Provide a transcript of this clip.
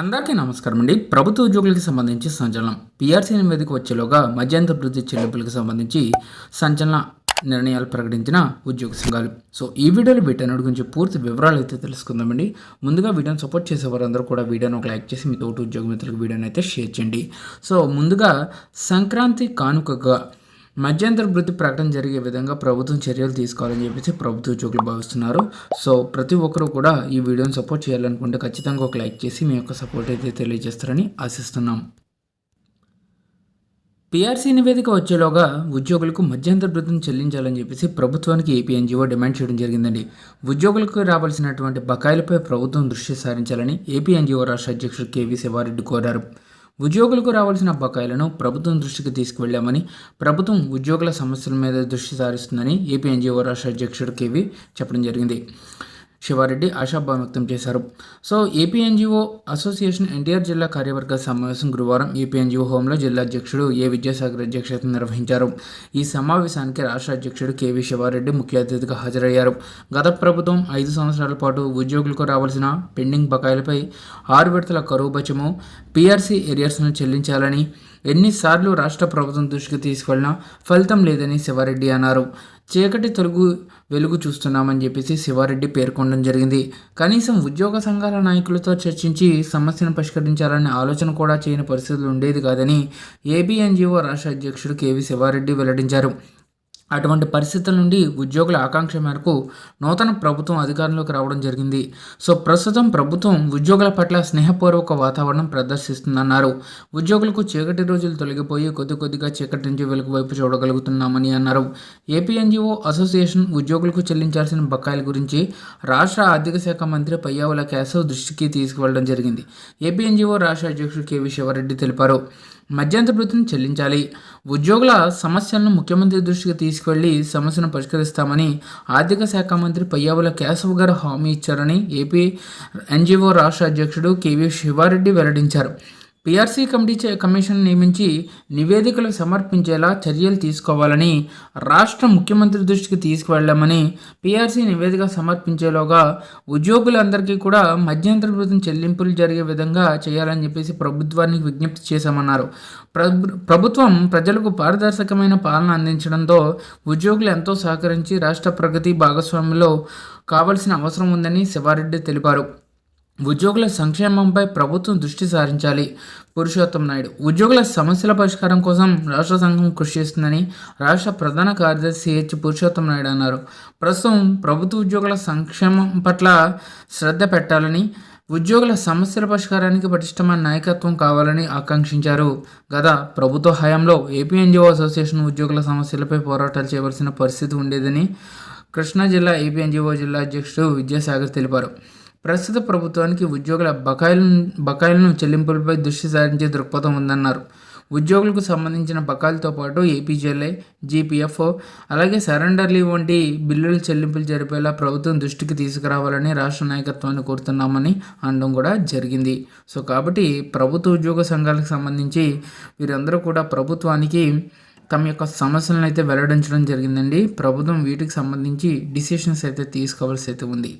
అందరికీ నమస్కారం అండి. ప్రభుత్వ ఉద్యోగులకు సంబంధించి సంచలనం. పీఆర్సీ నివేదిక వచ్చేలోగా మధ్యంతర వృద్ధి చెల్లింపులకు సంబంధించి సంచలన నిర్ణయాలు ప్రకటించిన ఉద్యోగ సంఘాలు. సో ఈ వీడియోలో వీటన్నిటి గురించి పూర్తి వివరాలు అయితే తెలుసుకుందామండి ముందుగా వీడియోని సపోర్ట్ చేసే వారందరూ కూడా వీడియోని ఒక లైక్ చేసి మీ తోటి ఉద్యోగ మిత్రులకు వీడియోని అయితే షేర్ చేయండి. సో ముందుగా సంక్రాంతి కానుకగా మధ్యంతర వృత్తి ప్రకటన జరిగే విధంగా ప్రభుత్వం చర్యలు తీసుకోవాలని చెప్పేసి ప్రభుత్వ ఉద్యోగులు భావిస్తున్నారు. సో ప్రతి ఒక్కరూ కూడా ఈ వీడియోని సపోర్ట్ చేయాలనుకుంటే ఖచ్చితంగా ఒక లైక్ చేసి మీ యొక్క సపోర్ట్ అయితే తెలియజేస్తారని ఆశిస్తున్నాం. పీఆర్సీ నివేదిక వచ్చేలోగా ఉద్యోగులకు మధ్యంతర వృత్తిని చెల్లించాలని చెప్పేసి ప్రభుత్వానికి ఏపీఎన్జీఓ డిమాండ్ చేయడం జరిగిందండి. ఉద్యోగులకు రావాల్సినటువంటి బకాయిలపై ప్రభుత్వం దృష్టి సారించాలని ఏపీఎన్జీఓ రాష్ట్ర అధ్యక్షుడు కేవీ శివారెడ్డి కోరారు. ఉద్యోగులకు రావాల్సిన బకాయిలను ప్రభుత్వం దృష్టికి తీసుకువెళ్ళామని ప్రభుత్వం ఉద్యోగుల సమస్యల మీద దృష్టి సారిస్తుందని ఏపీ ఎన్జీఓ రాష్ట్ర అధ్యక్షుడు కేవీ చెప్పడం జరిగింది. శివారెడ్డి ఆశాభావం వ్యక్తం చేశారు. సో ఏపీఎన్జిఓ అసోసియేషన్ ఎన్టీఆర్ జిల్లా కార్యవర్గ సమావేశం గురువారం ఏపీఎన్జిఓ హోంలో జిల్లా అధ్యక్షుడు ఏ విద్యాసాగర్ అధ్యక్షతను నిర్వహించారు. ఈ సమావేశానికి రాష్ట్ర అధ్యక్షుడు కేవీ శివారెడ్డి ముఖ్య అతిథిగా హాజరయ్యారు. గత ప్రభుత్వం ఐదు సంవత్సరాల పాటు ఉద్యోగులకు రావాల్సిన పెండింగ్ బకాయిలపై ఆరు విడతల కరువు బచము పీఆర్సీ ఏరియాస్ను చెల్లించాలని ఎన్నిసార్లు రాష్ట్ర ప్రభుత్వం దృష్టికి తీసుకెళ్ళినా ఫలితం లేదని శివారెడ్డి అన్నారు. చీకటి తొలుగు వెలుగు చూస్తున్నామని చెప్పేసి శివారెడ్డి పేర్కొనడం జరిగింది. కనీసం ఉద్యోగ సంఘాల నాయకులతో చర్చించి సమస్యను పరిష్కరించాలనే ఆలోచన కూడా చేయని పరిస్థితులు ఉండేది కాదని ఏబీఎన్జీఓ రాష్ట్ర అధ్యక్షుడు కేవీ శివారెడ్డి వెల్లడించారు. అటువంటి పరిస్థితుల నుండి ఉద్యోగుల ఆకాంక్ష మేరకు నూతన ప్రభుత్వం అధికారంలోకి రావడం జరిగింది. సో ప్రస్తుతం ప్రభుత్వం ఉద్యోగుల పట్ల స్నేహపూర్వక వాతావరణం ప్రదర్శిస్తుందన్నారు. ఉద్యోగులకు చీకటి రోజులు తొలగిపోయి కొద్ది కొద్దిగా చీకటి నుంచి వెలుగు వైపు చూడగలుగుతున్నామని అన్నారు. ఏపీ ఎన్జిఓ అసోసియేషన్ ఉద్యోగులకు చెల్లించాల్సిన బకాయిల గురించి రాష్ట్ర ఆర్థిక శాఖ మంత్రి పయ్యావుల కేశవ్ దృష్టికి తీసుకువెళ్ళడం జరిగింది. ఏపీ ఎన్జిఓ రాష్ట్ర అధ్యక్షుడు కెవి శివరెడ్డి తెలిపారు. మధ్యంతర వృత్తిని చెల్లించాలి. ఉద్యోగుల సమస్యలను ముఖ్యమంత్రి దృష్టికి తీసుకెళ్ళి సమస్యను పరిష్కరిస్తామని ఆర్థిక శాఖ మంత్రి పయ్యావుల కేశవ్ గారు హామీ ఇచ్చారని ఏపీ ఎన్జిఓ రాష్ట్ర అధ్యక్షుడు కేవీ శివారెడ్డి వెల్లడించారు. పీఆర్సీ కమిటీ కమిషన్ నియమించి నివేదికలు సమర్పించేలా చర్యలు తీసుకోవాలని రాష్ట్ర ముఖ్యమంత్రి దృష్టికి తీసుకువెళ్ళామని పీఆర్సీ నివేదిక సమర్పించేలోగా ఉద్యోగులందరికీ కూడా మధ్యంతర ప్రభుత్వం చెల్లింపులు జరిగే విధంగా చేయాలని చెప్పేసి ప్రభుత్వానికి విజ్ఞప్తి చేశామన్నారు. ప్రభుత్వం ప్రజలకు పారదర్శకమైన పాలన అందించడంతో ఉద్యోగులు ఎంతో సహకరించి రాష్ట్ర ప్రగతి భాగస్వామ్యంలో కావాల్సిన అవసరం ఉందని శివారెడ్డి తెలిపారు. ఉద్యోగుల సంక్షేమంపై ప్రభుత్వం దృష్టి సారించాలి. పురుషోత్తం నాయుడు ఉద్యోగుల సమస్యల పరిష్కారం కోసం రాష్ట్ర సంఘం కృషి చేస్తుందని రాష్ట్ర ప్రధాన కార్యదర్శి హెచ్ పురుషోత్తం నాయుడు అన్నారు. ప్రస్తుతం ప్రభుత్వ ఉద్యోగుల సంక్షేమం పట్ల శ్రద్ధ పెట్టాలని ఉద్యోగుల సమస్యల పరిష్కారానికి పటిష్టమైన నాయకత్వం కావాలని ఆకాంక్షించారు. గత ప్రభుత్వ హయాంలో ఏపీ ఎన్జిఓ అసోసియేషన్ ఉద్యోగుల సమస్యలపై పోరాటాలు చేయవలసిన పరిస్థితి ఉండేదని కృష్ణా జిల్లా ఏపీ ఎన్జిఓ జిల్లా అధ్యక్షుడు విద్యాసాగర్ తెలిపారు. ప్రస్తుత ప్రభుత్వానికి ఉద్యోగుల బకాయిలు బకాయిలను చెల్లింపులపై దృష్టి సారించే దృక్పథం ఉందన్నారు. ఉద్యోగులకు సంబంధించిన బకాయిలతో పాటు ఏపీజీఎల్ఐ జీపీఎఫ్ఓ అలాగే సరెండర్ లీవ్ వంటి బిల్లుల చెల్లింపులు జరిపేలా ప్రభుత్వం దృష్టికి తీసుకురావాలని రాష్ట్ర నాయకత్వాన్ని కోరుతున్నామని అనడం కూడా జరిగింది. సో కాబట్టి ప్రభుత్వ ఉద్యోగ సంఘాలకు సంబంధించి వీరందరూ కూడా ప్రభుత్వానికి తమ యొక్క సమస్యలను అయితే వెల్లడించడం జరిగిందండి. ప్రభుత్వం వీటికి సంబంధించి డిసిషన్స్ అయితే తీసుకోవాల్సి అయితే ఉంది.